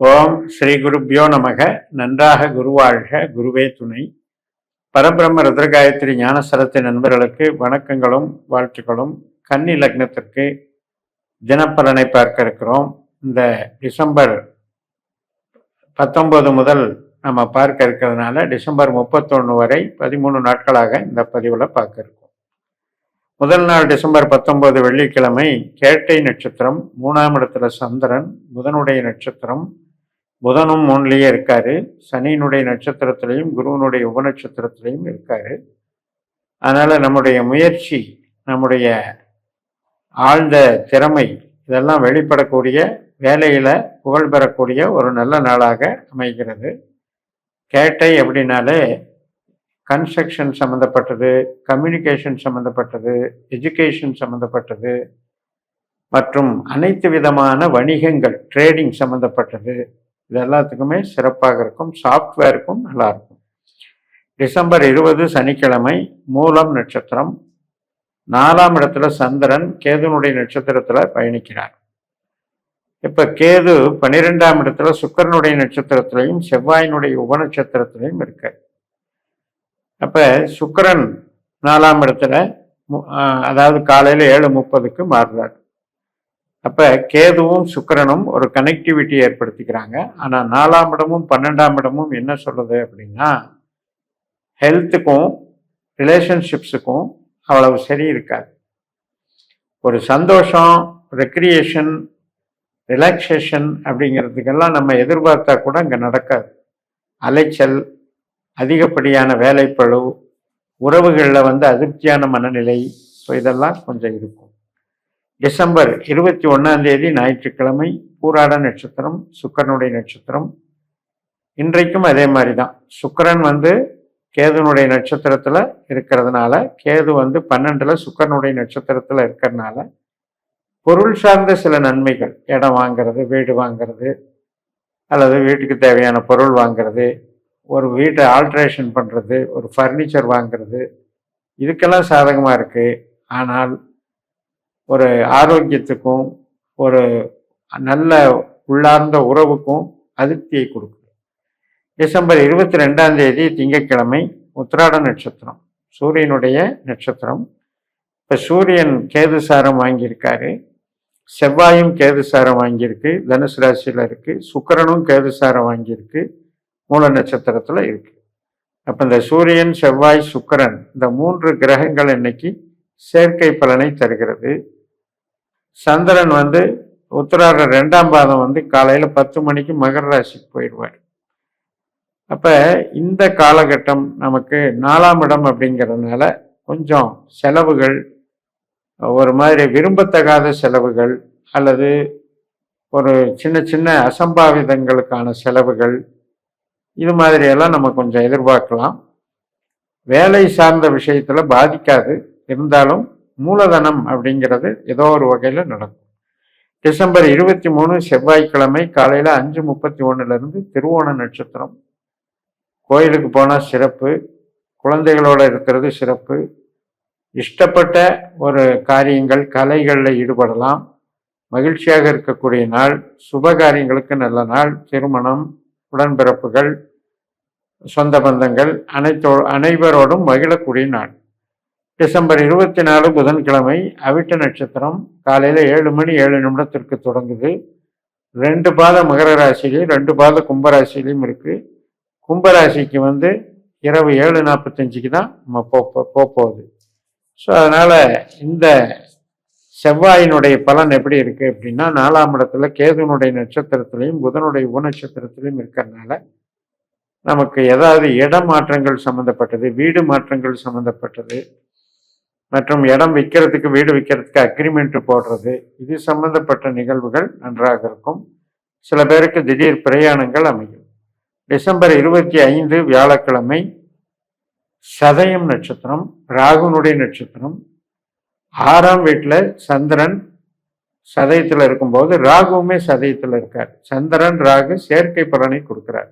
ஓம் ஸ்ரீ குருப்பியோ நமக. நன்றாக குருவாழ்க. குருவே துணை. பரபிரம்ம ருத்ரகாயத்ரி ஞானசரத்தின் நண்பர்களுக்கு வணக்கங்களும் வாழ்த்துக்களும். கன்னி லக்னத்திற்கு தினப்பலனை பார்க்க இருக்கிறோம். இந்த டிசம்பர் பத்தொன்பது முதல் நம்ம பார்க்க இருக்கிறதுனால டிசம்பர் முப்பத்தொன்று வரை பதிமூணு நாட்களாக இந்த பதிவில் பார்க்க இருக்கோம். முதல் நாள் டிசம்பர் பத்தொன்பது வெள்ளிக்கிழமை கேட்டை நட்சத்திரம் மூணாம் இடத்துல சந்திரன் புதனுடைய நட்சத்திரம் புதனும் மூணுலேயே இருக்காரு. சனியினுடைய நட்சத்திரத்திலையும் குருவனுடைய உபநட்சத்திரத்திலையும் இருக்காரு. அதனால் நம்முடைய முயற்சி நம்முடைய ஆழ்ந்த திறமை இதெல்லாம் வெளிப்படக்கூடிய வேலையில் புகழ் பெறக்கூடிய ஒரு நல்ல நாளாக அமைகிறது. கேட்டை அப்படின்னாலே கன்ஸ்ட்ரக்ஷன் சம்மந்தப்பட்டது கம்யூனிகேஷன் சம்மந்தப்பட்டது எஜுகேஷன் சம்மந்தப்பட்டது மற்றும் அனைத்து விதமான வணிகங்கள் ட்ரேடிங் சம்மந்தப்பட்டது இது எல்லாத்துக்குமே சிறப்பாக இருக்கும். சாஃப்ட்வேருக்கும் நல்லா இருக்கும். டிசம்பர் இருபது சனிக்கிழமை மூலம் நட்சத்திரம். நாலாம் இடத்துல சந்திரன் கேதுனுடைய நட்சத்திரத்தில் பயணிக்கிறார். இப்போ கேது பன்னிரெண்டாம் இடத்துல சுக்கரனுடைய நட்சத்திரத்திலையும் செவ்வாயினுடைய உபநட்சத்திரத்திலையும் இருக்கார். அப்போ சுக்கரன் நாலாம் இடத்துல மு- அதாவது காலையில் ஏழு முப்பதுக்கு மாறுறார். அப்போ கேதுவும் சுக்கரனும் ஒரு கனெக்டிவிட்டி ஏற்படுத்திக்கிறாங்க. ஆனால் நாலாம் இடமும் பன்னெண்டாம் இடமும் என்ன சொல்லுது அப்படின்னா ஹெல்த்துக்கும் ரிலேஷன்ஷிப்ஸுக்கும் அவ்வளவு சரி இருக்காது. ஒரு சந்தோஷம் ரெக்ரியேஷன் ரிலாக்ஸேஷன் அப்படிங்கிறதுக்கெல்லாம் நம்ம எதிர்பார்த்தா கூட அங்கே நடக்காது. அலைச்சல் அதிகப்படியான வேலைப்பளு உறவுகளில் வந்து அதிருப்தியான மனநிலை ஸோ இதெல்லாம் கொஞ்சம் இருக்கும். டிசம்பர் இருபத்தி ஒன்றாம் தேதி ஞாயிற்றுக்கிழமை பூராட நட்சத்திரம் சுக்கரனுடைய நட்சத்திரம். இன்றைக்கும் அதே மாதிரி தான் சுக்கரன் வந்து கேதுனுடைய நட்சத்திரத்தில் இருக்கிறதுனால கேது வந்து பன்னெண்டில் சுக்கரனுடைய நட்சத்திரத்தில் இருக்கிறதுனால பொருள் சார்ந்த சில நன்மைகள் இடம் வாங்குறது வீடு வாங்குறது அல்லது வீட்டுக்கு தேவையான பொருள் வாங்குறது ஒரு வீட்டை ஆல்ட்ரேஷன் பண்ணுறது ஒரு ஃபர்னிச்சர் வாங்குறது இதுக்கெல்லாம் சாதகமாக இருக்குது ஆனால் ஒரு ஆரோக்கியத்துக்கும் ஒரு நல்ல உள்ளார்ந்த உறவுக்கும் அதிருப்தியை கொடுக்குது டிசம்பர் இருபத்தி ரெண்டாம் தேதி திங்கட்கிழமை உத்திராட நட்சத்திரம் சூரியனுடைய நட்சத்திரம். இப்போ சூரியன் கேது சாரம் வாங்கியிருக்காரு. செவ்வாயும் கேது சாரம் வாங்கியிருக்கு தனுசு ராசியில் இருக்குது சுக்கிரனும் கேது சாரம் வாங்கியிருக்கு மூல நட்சத்திரத்தில் இருக்கு. அப்போ இந்த சூரியன் செவ்வாய் சுக்கிரன் இந்த மூன்று கிரகங்கள் இன்னைக்கு சேர்க்கை பலனை தருகிறது. சந்திரன் வந்து உத்திராட ரெண்டாம் பாதம் வந்து காலையில் பத்து மணிக்கு மகர ராசிக்கு போயிடுவார். அப்போ இந்த காலகட்டம் நமக்கு நாலாம் இடம் அப்படிங்கிறதுனால கொஞ்சம் செலவுகள் ஒரு மாதிரி விரும்பத்தகாத செலவுகள் அல்லது ஒரு சின்ன சின்ன அசம்பாவிதங்களுக்கான செலவுகள் இது மாதிரியெல்லாம் நம்ம கொஞ்சம் எதிர்பார்க்கலாம். வேலை சார்ந்த விஷயத்தில் பாதிக்காது. இருந்தாலும் மூலதனம் அப்படிங்கிறது ஏதோ ஒரு வகையில் நடக்கும். டிசம்பர் இருபத்தி மூணு செவ்வாய்க்கிழமை காலையில் அஞ்சு முப்பத்தி ஒன்றுலேருந்து திருவோண நட்சத்திரம். கோயிலுக்கு போனால் சிறப்பு குழந்தைகளோட இருக்கிறது சிறப்பு. இஷ்டப்பட்ட ஒரு காரியங்கள் கலைகளில் ஈடுபடலாம். மகிழ்ச்சியாக இருக்கக்கூடிய நாள் சுப காரியங்களுக்கு நல்ல நாள் திருமணம் உடன்பிறப்புகள் சொந்த பந்தங்கள் அனைத்தோ அனைவரோடும் மகிழக்கூடிய நாள். டிசம்பர் இருபத்தி நாலு புதன்கிழமை அவிட்ட நட்சத்திரம் காலையில் ஏழு மணி ஏழு நிமிடத்திற்கு தொடங்குது. ரெண்டு பாத மகர ராசிலையும் ரெண்டு பாத கும்பராசிலையும் இருக்குது கும்பராசிக்கு வந்து இரவு ஏழு நாற்பத்தஞ்சுக்கு தான் நம்ம போ போக போகுது. ஸோ அதனால் இந்த செவ்வாயினுடைய பலன் எப்படி இருக்குது அப்படின்னா நாலாம் இடத்துல கேதுனுடைய நட்சத்திரத்திலையும் புதனுடைய உபநட்சத்திரத்திலையும் இருக்கிறதுனால நமக்கு ஏதாவது இட மாற்றங்கள் சம்மந்தப்பட்டது வீடு மாற்றங்கள் சம்மந்தப்பட்டது மற்றும் இடம் விற்கிறதுக்கு வீடு விற்கிறதுக்கு அக்ரிமெண்ட் போடுறது. இது சம்பந்தப்பட்ட நிகழ்வுகள் நன்றாக இருக்கும். சில பேருக்கு திடீர் பிரயாணங்கள் அமையும். டிசம்பர் இருபத்தி ஐந்து வியாழக்கிழமை சதயம் நட்சத்திரம் ராகுனுடைய நட்சத்திரம். ஆறாம் வீட்டில் சந்திரன் சதயத்தில் இருக்கும்போது ராகுவுமே சதயத்தில் இருக்கார். சந்திரன் ராகு செயற்கை பலனை கொடுக்கிறார்.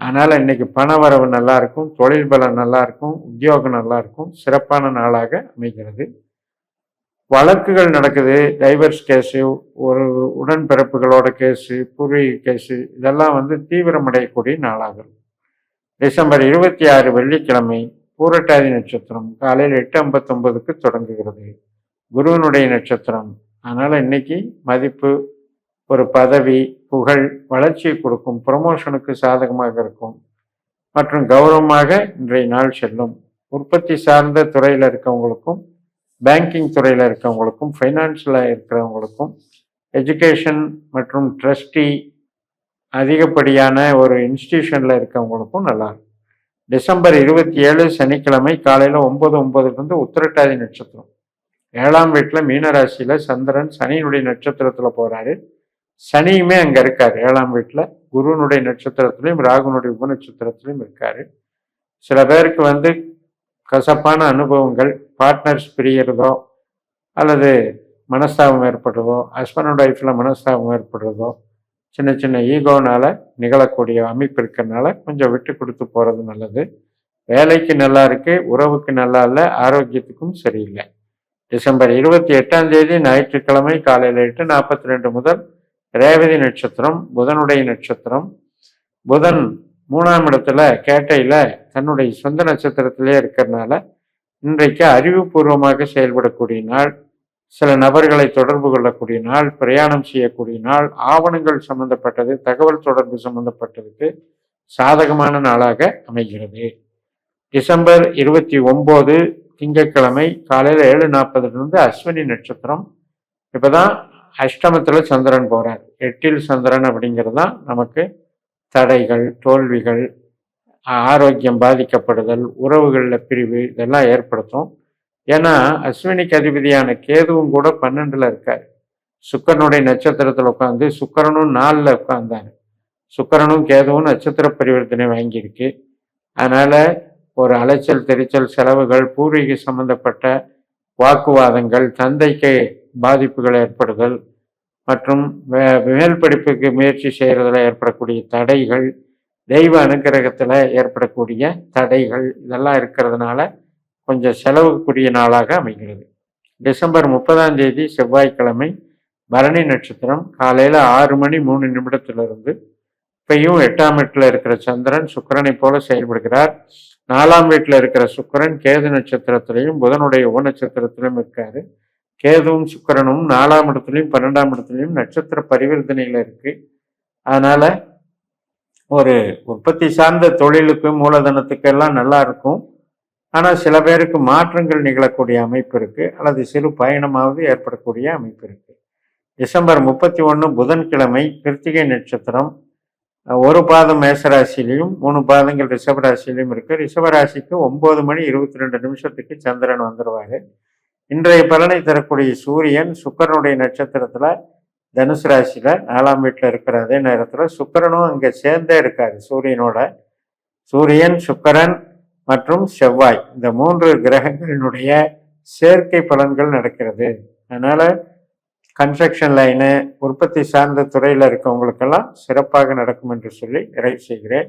அதனால் இன்னைக்கு பண வரவு நல்லா இருக்கும் தொழில் பலம் நல்லா இருக்கும் உத்தியோகம் நல்லா இருக்கும் சிறப்பான நாளாக அமைகிறது. வழக்குகள் நடக்குது டைவர்ஸ் கேஸு ஒரு உடன்பிறப்புகளோட கேஸு பூர்வீக கேஸு இதெல்லாம் வந்து தீவிரமடையக்கூடிய நாளாகும் டிசம்பர் இருபத்தி ஆறு வெள்ளிக்கிழமை பூரட்டாதி நட்சத்திரம் காலையில் எட்டு ஐம்பத்தொம்பதுக்கு தொடங்குகிறது. குருவனுடைய நட்சத்திரம். அதனால் இன்னைக்கு மதிப்பு ஒரு பதவி புகழ் வளர்ச்சியை கொடுக்கும் ப்ரொமோஷனுக்கு சாதகமாக இருக்கும். மற்றும் கௌரவமாக இன்றைய நாள் செல்லும். உற்பத்தி சார்ந்த துறையில் இருக்கவங்களுக்கும் பேங்கிங் துறையில் இருக்கவங்களுக்கும் ஃபைனான்ஸில் இருக்கிறவங்களுக்கும் எஜுகேஷன் மற்றும் ட்ரஸ்டி அதிகப்படியான ஒரு இன்ஸ்டிடியூஷனில் இருக்கவங்களுக்கும் நல்லா இருக்கும். டிசம்பர் இருபத்தி ஏழு சனிக்கிழமை காலையில் ஒம்பது ஒம்பதுலேருந்து உத்திரட்டாதி நட்சத்திரம். ஏழாம் வீட்டில் மீனராசியில் சந்திரன் சனியினுடைய நட்சத்திரத்தில் போகிறாரு சனியுமே அங்கே இருக்கார். ஏழாம் வீட்டில் குருனுடைய நட்சத்திரத்திலையும் ராகுனுடைய உப நட்சத்திரத்திலையும் இருக்காரு. சில பேருக்கு வந்து கசப்பான அனுபவங்கள் பார்ட்னர்ஸ் பிரியறதோ அல்லது மனஸ்தாபம் ஏற்படுறதோ ஹஸ்பண்ட் ஒய்ஃபில் மனஸ்தாபம் ஏற்படுறதோ சின்ன சின்ன ஈகோனால் நிகழக்கூடிய அமைப்பு இருக்கிறதுனால கொஞ்சம் விட்டு கொடுத்து போகிறது நல்லது. வேலைக்கு நல்லா இருக்கு உறவுக்கு நல்லா இல்லை ஆரோக்கியத்துக்கும் சரியில்லை. டிசம்பர் இருபத்தி எட்டாம் தேதி ஞாயிற்றுக்கிழமை காலையில் எட்டு நாற்பத்தி ரெண்டு முதல் ரேவதி நட்சத்திரம் புதனுடைய நட்சத்திரம். புதன் மூணாம் இடத்துல கேட்டையில தன்னுடைய சொந்த நட்சத்திரத்திலே இருக்கிறதுனால இன்றைக்கு அறிவுபூர்வமாக செயல்படக்கூடிய நாள் சில நபர்களை தொடர்பு கொள்ளக்கூடிய நாள் பிரயாணம் செய்யக்கூடிய நாள் ஆவணங்கள் சம்பந்தப்பட்டது தகவல் தொடர்பு சம்பந்தப்பட்டதுக்கு சாதகமான நாளாக அமைகிறது. டிசம்பர் இருபத்தி ஒன்பது திங்கட்கிழமை காலையில் ஏழு நாற்பதுலேருந்து அஸ்வினி நட்சத்திரம். இப்போதான் அஷ்டமத்தில் சந்திரன் போகிறார் எட்டில் சந்திரன் அப்படிங்கிறது தான் நமக்கு தடைகள் தோல்விகள் ஆரோக்கியம் பாதிக்கப்படுதல் உறவுகளில் பிரிவு இதெல்லாம் ஏற்படுத்தும். ஏன்னா அஸ்வினிக்கு அதிபதியான கேதுவும் கூட பன்னெண்டுல இருக்கார். சுக்கரனுடைய நட்சத்திரத்தில் உட்காந்து சுக்கரனும் நாலில் உட்காந்தார் சுக்கரனும் கேதுவும் நட்சத்திர பரிவர்த்தனை வாங்கியிருக்கு. அதனால் ஒரு அலைச்சல் தெரிச்சல் செலவுகள் பூர்வீக சம்பந்தப்பட்ட வாக்குவாதங்கள் தந்தைக்கு பாதிப்புகள் ஏற்படுதல் மற்றும் மேல் படிப்புக்கு முயற்சி செய்கிறதுல ஏற்படக்கூடிய தடைகள் தெய்வ அனுகிரகத்தில் ஏற்படக்கூடிய தடைகள் இதெல்லாம் இருக்கிறதுனால கொஞ்சம் செலவுக்குரிய நாளாக அமைகிறது. டிசம்பர் முப்பதாம் தேதி செவ்வாய்க்கிழமை பரணி நட்சத்திரம் காலையில் ஆறு மணி மூணு நிமிடத்திலிருந்து இப்பையும் எட்டாம் வீட்டில் இருக்கிற சந்திரன் சுக்கரனை போல செயல்படுகிறார். நாலாம் வீட்டில் இருக்கிற சுக்கரன் கேது நட்சத்திரத்திலையும் புதனுடைய உப நட்சத்திரத்திலும் இருக்காரு. கேதுவும் சுக்கரனும் நாலாம் இடத்துலையும் பன்னெண்டாம் இடத்துலையும் நட்சத்திர பரிவர்த்தனையில் இருக்கு. அதனால ஒரு உற்பத்தி சார்ந்த தொழிலுக்கு மூலதனத்துக்கெல்லாம் நல்லா இருக்கும். ஆனால் சில பேருக்கு மாற்றங்கள் நிகழக்கூடிய அமைப்பு இருக்கு. அல்லது சிறு பயணமாவது ஏற்படக்கூடிய அமைப்பு இருக்கு. டிசம்பர் முப்பத்தி ஒன்று புதன்கிழமை கிருத்திகை நட்சத்திரம். ஒரு பாதம் மேசராசிலையும் மூணு பாதங்கள் ரிஷபராசிலையும் இருக்கு. ரிஷபராசிக்கு ஒன்பது மணி இருபத்தி ரெண்டு நிமிஷத்துக்கு சந்திரன் வந்துடுவார் இன்றைய பலனை தரக்கூடிய சூரியன் சுக்கரனுடைய நட்சத்திரத்தில் தனுசு ராசியில் நாலாம் வீட்டில் இருக்கிற அதே நேரத்தில் சுக்கரனும் அங்கே சேர்ந்தே இருக்காரு சூரியனோட. சூரியன் சுக்கரன் மற்றும் செவ்வாய். இந்த மூன்று கிரகங்களினுடைய சேர்க்கை பலன்கள் நடக்கிறது. அதனால கன்ஸ்ட்ரக்ஷன் லைனு உற்பத்தி சார்ந்த துறையில் இருக்கவங்களுக்கெல்லாம் சிறப்பாக நடக்கும் என்று சொல்லி நிறைவு செய்கிறேன்.